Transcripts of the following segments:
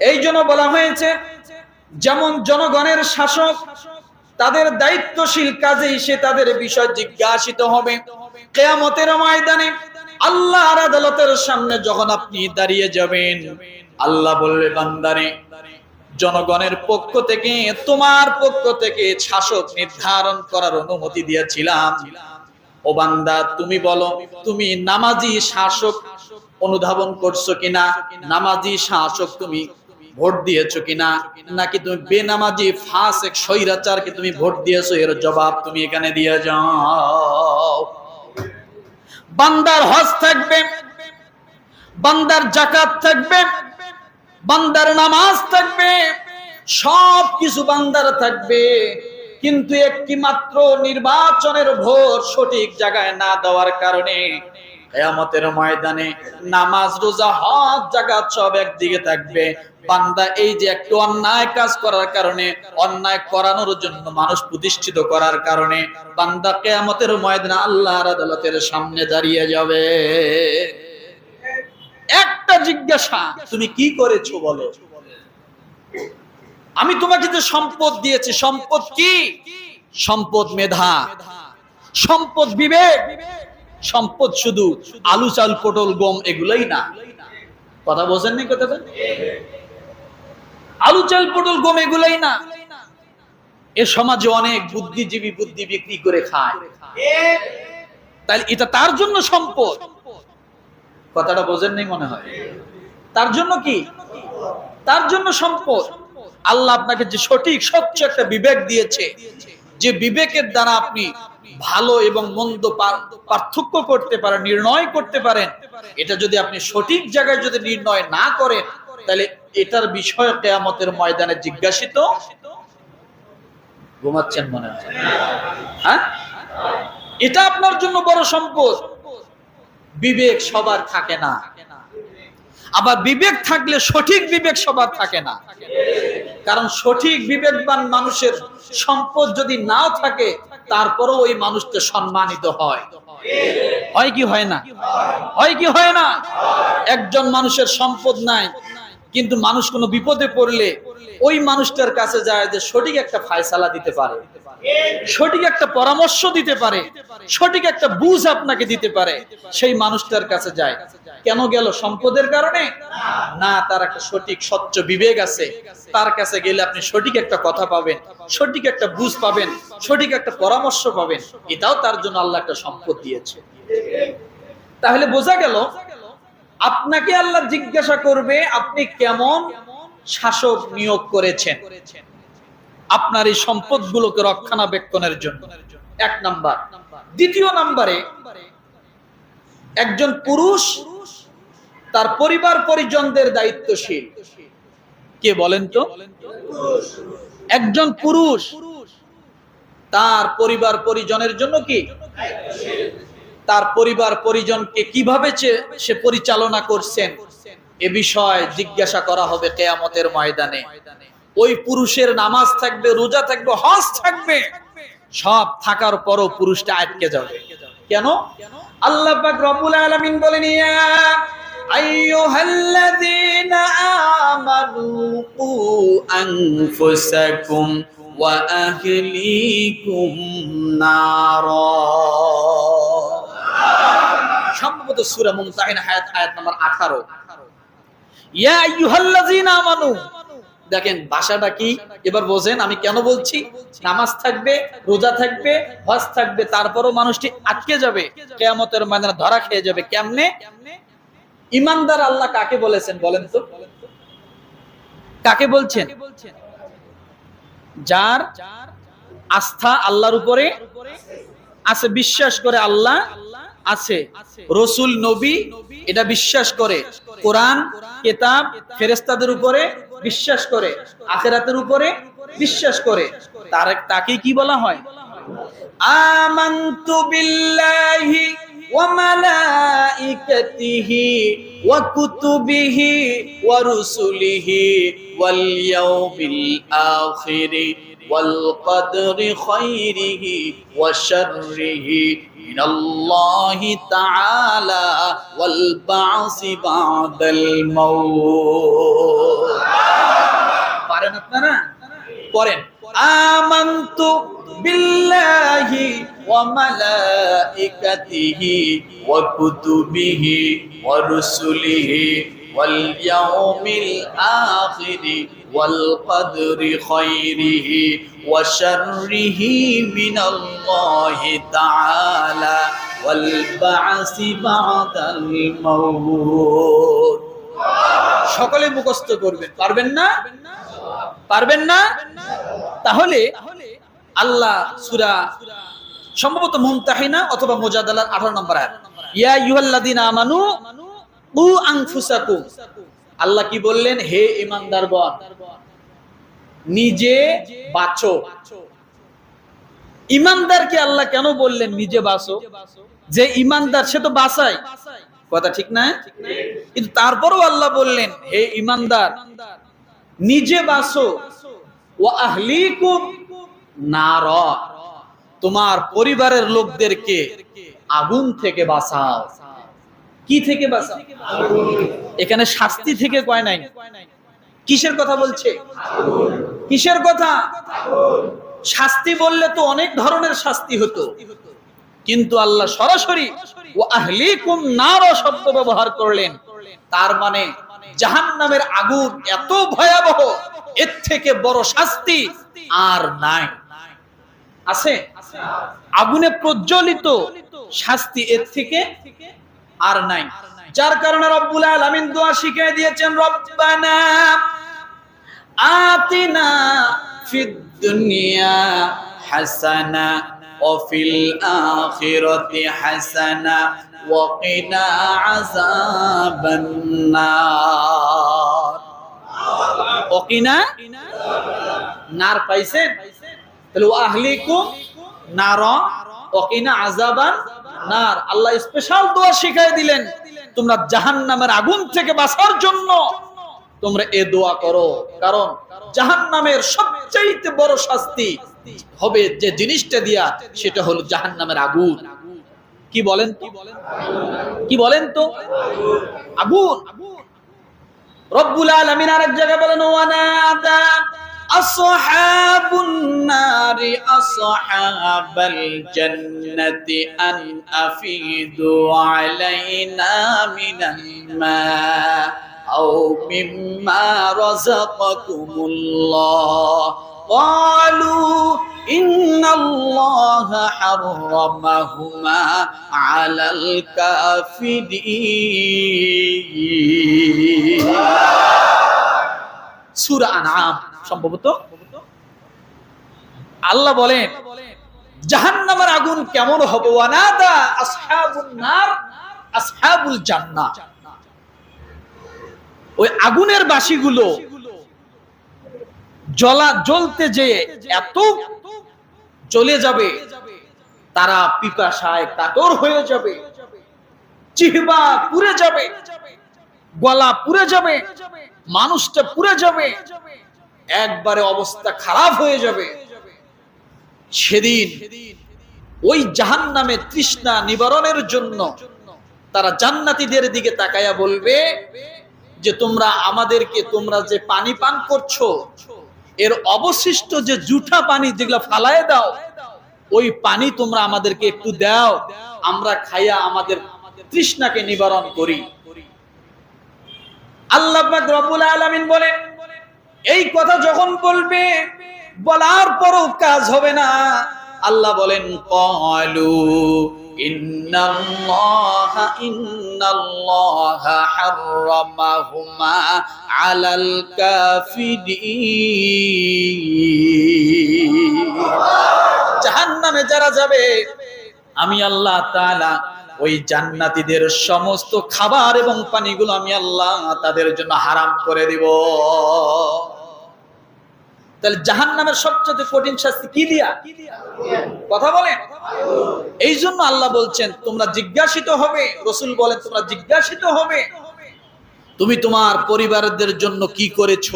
এই জন্য বলা হয়েছে, যেমন জনগণের শাসক তাদের দায়িত্বশীল কাজেই সে তাদের বিষয় জিজ্ঞাসিত হবে। কেয়ামতের ময়দানে আল্লাহর আদালতের সামনে যখন আপনি দাঁড়িয়ে যাবেন, আল্লাহ বলবে, বান্দারে, জনগণের পক্ষ থেকে, তোমার পক্ষ থেকে শাসক নির্ধারণ করার অনুমতি দিয়েছিলাম। ও বান্দা, তুমি বলো, তুমি নামাজি শাসক অনুধাবন করছ কিনা? নামাজি শাসক তুমি ভোট দিয়েছ কিনা? নাকি তুমি বেনামাজি, ফাসেক, স্বৈরাচারকে তুমি ভোট দিয়েছ? এর জবাব তুমি এখানে দিয়ে যাও। বান্দার হজ থাকবে, বান্দার জাকাত থাকবে, বান্দার নামাজ থাকবে, সব কিছু বান্দার থাকবে। কিন্তু একটি মাত্র নির্বাচনের ভোট সঠিক জায়গায় না দেওয়ার কারণে কেয়ামতের ময়দানে নামাজ, রোজা, হজ জাকাত সব একদিকে থাকবে। বান্দা এই যে একটু অন্যায় কাজ করার কারণে, অন্যায় করানোর জন্য মানুষ প্রতিষ্ঠিত করার কারণে, বান্দা কেয়ামতের ময়দানে আল্লাহর আদালতের সামনে দাঁড়িয়ে যাবে। একটা জিজ্ঞাসা, তুমি কি করেছ বলো? আমি তোমাকে যে সম্পদ দিয়েছি, সম্পদ কি? সম্পদ মেধা, সম্পদ বিবেক। সম্পদ শুধু আলু, চাল, পটল, গম এগুলোই না। কথা বোঝেন নি কথাটা? আলু, চাল, পটল, গম এগুলোই না। এ সমাজে অনেক বুদ্ধিজীবী বুদ্ধি বিক্রি করে খায়। এটা তার জন্য সম্পদ। কথাটা বোঝেন নেই মনে হয়। তার জন্য কি? তার জন্য সম্পদ। আল্লাহ আপনাকে যে সঠিক, স্বচ্ছ একটা বিবেক দিয়েছে যে বিবেকের দ্বারা আপনি ভালো এবং মন্দ পার্থক্য করতে পারেন, নির্ণয় করতে পারেন, এটা যদি আপনি সঠিক জায়গায় যদি নির্ণয় না করেন, তাহলে এটার বিষয় কেয়ামতের ময়দানে জিজ্ঞাসিত ঘুমাচ্ছেন মনে হয়। হ্যাঁ? এটা আপনার জন্য বড় সম্পদ। বিবেক সবার থাকে না। আবার বিবেক থাকলে সঠিক বিবেক সবার থাকে না। কারণ সঠিক বিবেকবান মানুষের সম্পদ যদি নাও থাকে, তারপরও ওই মানুষকে সম্মানিত হয়। হয় কি হয় না? হয় কি হয় না? একজন মানুষের সম্পদ নাই কিন্তু মানুষ কোনো বিপদে পড়লে ওই মানুষটার কাছে যায় যে সঠিক একটা ফায়সালা দিতে পারে, সঠিক একটা পরামর্শ দিতে পারে, সঠিক একটা বুঝ আপনাকে দিতে পারে, সেই মানুষটার কাছে যায়। কেন গেল সম্পদের কারণে? না, তার একটা সঠিক স্বচ্ছ বিবেক আছে। তার কাছে গেলে আপনি সঠিক একটা কথা পাবেন, সঠিক একটা বুঝ পাবেন, সঠিক একটা পরামর্শ পাবেন। এটাও তার জন্য আল্লাহ একটা সম্পদ দিয়েছে। তাহলে বোঝা গেল আপনাকে আল্লাহ জিজ্ঞাসা করবে, আপনি কেমন শাসক নিয়োগ করেছেন? আপনার এই সম্পদগুলোকে রক্ষণাবেক্ষণের জন্য। এক নাম্বার। দ্বিতীয় নাম্বারে, একজন পুরুষ তার পরিবার পরিজনদের দায়িত্বশীল। কে বলেন তো? একজন পুরুষ তার পরিবার পরিজনের জন্য কি? তার পরিবার পরিজনকে কীভাবে সে পরিচালনা করছেন, এ বিষয়ে জিজ্ঞাসা করা হবে কেয়ামতের ময়দানে। ওই পুরুষের নামাজ থাকবে, রোজা থাকবে, হজ থাকবে, সব থাকার পরও পুরুষটা আটকে যাবে। কেন? আল্লাহ পাক রব্বুল আলামিন বলেন, ইয়া সম্ভবত সূরা মুমতাহিনা আয়াত আয়াত নাম্বার 18 ইয়া আইয়ুহাল্লাযীনা আমানু। দেখেন, ভাষাটা কি? এবার বোঝেন, আমি কেন বলছি? নামাজ থাকবে, রোজা থাকবে, হজ থাকবে, তারপরও মানুষটি আটকে যাবে। কেয়ামতের ময়দানে ধরা খেয়ে যাবে। কেমনে? ইমানদার আল্লাহ কাকে বলেছেন বলেন তো? কাকে বলছেন? যার আস্থা আল্লাহর উপরে আছে, বিশ্বাস করে আল্লাহ আছে রসুল নবী এটা বিশ্বাস করে কোরআন কেতাব ফেরেস্তাদের উপরে বিশ্বাস করে আখেরাতের উপরে বিশ্বাস করে তার তাকে কি বলা হয় আমান্তু বিল্লাহি وملائكته وكتبه ورسله واليوم الآخر والقدر خيره وشره إلى الله تعالى والبعث بعد الموت পারেন আপনারা? পড়েন। আমান্তু বিল্লাহি ওয়া মালাইকাতিহি ওয়া কুতুবিহি ওয়া রুসুলিহি ওয়াল কদরি খাইরিহি ওয়া শাররিহি মিনাল্লাহি তাআলা ওয়াল বা'সি বা'দাল মাউত সকলে মুখস্থ করবেন। পারবেন না? পারবেন না? তাহলে আল্লাহ সুরা সম্ভবত মুমতাহিনা অথবা মুজাদালার 18 নম্বর আয়াত। ইয়া আইয়ুহাল্লাযিনা আমানু আল্লাহ কি বললেন? হে ঈমানদারগণ নিজে বাঁচো। ইমানদারকে আল্লাহ কেন বললেন নিজে বাঁচো? যে ইমানদার, সে তো বাঁচায়। কথা ঠিক না? কিন্তু তারপরও আল্লাহ বললেন, হে ইমানদার, নিজে বাঁচো। ও আহলিকুম নার। তোমার পরিবারের লোকদেরকে আগুন থেকে বাঁচাও। কি থেকে বাঁচাও এখানে শাস্তি থেকে কয় নাই? কিসের কথা বলছে? কিসের কথা? শাস্তি বললে তো অনেক ধরনের শাস্তি হতো। কিন্তু আল্লাহ সরাসরি ও আহলিকুম নার শব্দ ব্যবহার করলেন। তার মানে জাহান্নামের আগুন এত ভয়াবহ, এর থেকে বড় শাস্তি আর নাই। আছে? আগুনে প্রজ্বলিত শাস্তি এর থেকে আর নাই। যার কারণে রব্বুল আলামিন দোয়া শিখিয়ে দিয়েছেন, রব্বানা আতিনা ফিদ দুনিয়া হাসানা ওয়াফিল আখিরাতি হাসানা ওয়াকিনা আযাবান নার। ওয়াকিনা নার পাইছেন? তাহলে ওয়া আহলিকুম নার। ওয়াকিনা আযাবান নার আল্লাহ স্পেশাল দোয়া শিখাই দিলেন। তোমরা জাহান্নামের আগুন থেকে বাঁচার জন্য তোমরা এ দোয়া করো। কারণ জাহান্নামের সবচাইতে বড় শাস্তি হবে যে জিনিসটা দিয়া, সেটা হলো জাহান্নামের আগুন। কি বলেন তো? কি বলেন তো? আগুন। রব্বুল আলামিন আরেক জায়গায় বলেন أصحاب النار أصحاب الجنة أن أفيدوا علينا من الماء أو مما رزقكم الله. قالوا إن الله حرمهما على الكافرين. سورة أنعام. সম্ভবত? আল্লাহ বলেন, জাহান্নামের আগুন কেমন হবে? ওই আগুনের বাসিগুলো জ্বলা, জ্বলতে যে এত চলে যাবে, তারা পিপাসায় কাতর হয়ে যাবে জিহবা পুড়ে যাবে, গলা পুড়ে যাবে, মানুষটা পুড়ে যাবে একবারে অবস্থা খারাপ হয়ে যাবে। সেদিন ওই জাহান নামে তৃষ্ণা নিবারণের জন্য তারা জান্নাতীদের দিকে তাকায়া বলবে যে, তোমরা আমাদেরকে, তোমরা যে পানি পান করছ, এর অবশিষ্ট যে জুঠা পানি যেগুলো ফালায় দাও, ওই পানি তোমরা আমাদেরকে একটু দাও, আমরা খাইয়া আমাদের তৃষ্ণাকে নিবারণ করি। আল্লাহ পাক রব্বুল আলামিন বলেন এই কথা যখন বলবে, বলার পরও কাজ হবে না। আল্লাহ বলেন, কলু আলাল যারা যাবে, আমি আল্লাহ তাআলা ওই জান্নাতীদের সমস্ত খাবার এবং পানিগুলো আমি আল্লাহ তাদের জন্য হারাম করে দিব। তাহলে জাহান নামের সবচেয়ে কঠিন শাস্তি কি দিয়া? কথা বলেন। এই জন্য আল্লাহ বলছেন, তোমরা জিজ্ঞাসিত হবে। রসুল বলেন, তোমরা জিজ্ঞাসিত হবে। তুমি তোমার পরিবারদের জন্য কি করেছ?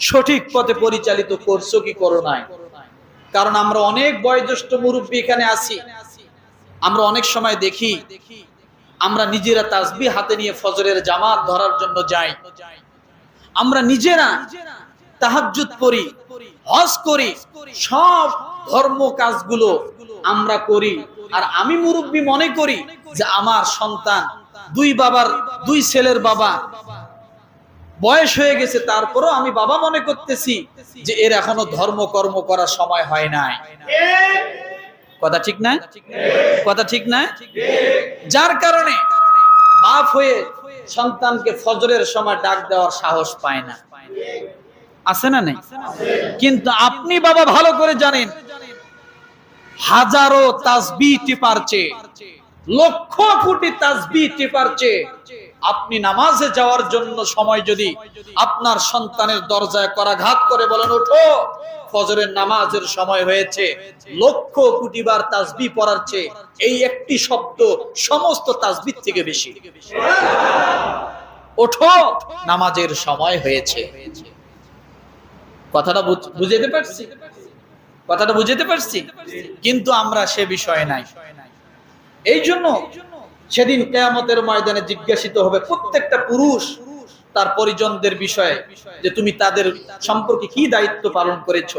সঠিক পথে পরিচালিত করছ কি করো নাই। কারণ আমরা অনেক বয়োজ্যেষ্ঠ মুরব্বী এখানে আছি। আমরা অনেক সময় দেখি, আমরা নিজেরা তাসবি হাতে নিয়ে ফজরের জামাত ধরার জন্য যাই। আমরা নিজেরা তাহাজ্জুদ পড়ি হজ করি, সব ধর্ম কাজগুলো আমরা করি। আর আমি মুরব্বী মনে করি যে আমার সন্তান, দুই বাবার, দুই ছেলের বাবা বয়স হয়ে গেছে, তারপরও আমি বাবা মনে করতেছি যে এর এখনও ধর্ম কর্ম করার সময় হয় নাই। কথা ঠিক না কথা ঠিক না যার কারণে বাপ হয়ে সন্তানকে ফজরের সময় ডাক দেওয়ার সাহস পায় না। আছে না নেই? কিন্তু আপনি বাবা ভালো করে জানেন, হাজারো তাসবি টিপার চেয়ে লক্ষ কোটি তাসবি টিপার চেয়ে আপনি নামাজে যাওয়ার জন্য সময় যদি আপনার সন্তানের দরজায় করাঘাত করে বলেন, ওঠো, ফজরের নামাজের সময় হয়েছে, লক্ষ কোটি বার তাসবি পড়ার চেয়ে এই একটি শব্দ সমস্ত তাসবির থেকে বেশি। ওঠো, নামাজের সময় হয়েছে। কথাটা বুঝ- বুঝাতে পারছি? কথাটা বুঝাতে পারছি? কিন্তু আমরা সে বিষয়ে নাই। এই জন্য সেদিন কেয়ামতের ময়দানে জিজ্ঞাসিত হবে প্রত্যেকটা পুরুষ তার পরিজনদের বিষয়ে যে তুমি তাদের সম্পর্কে কি দায়িত্ব পালন করেছ।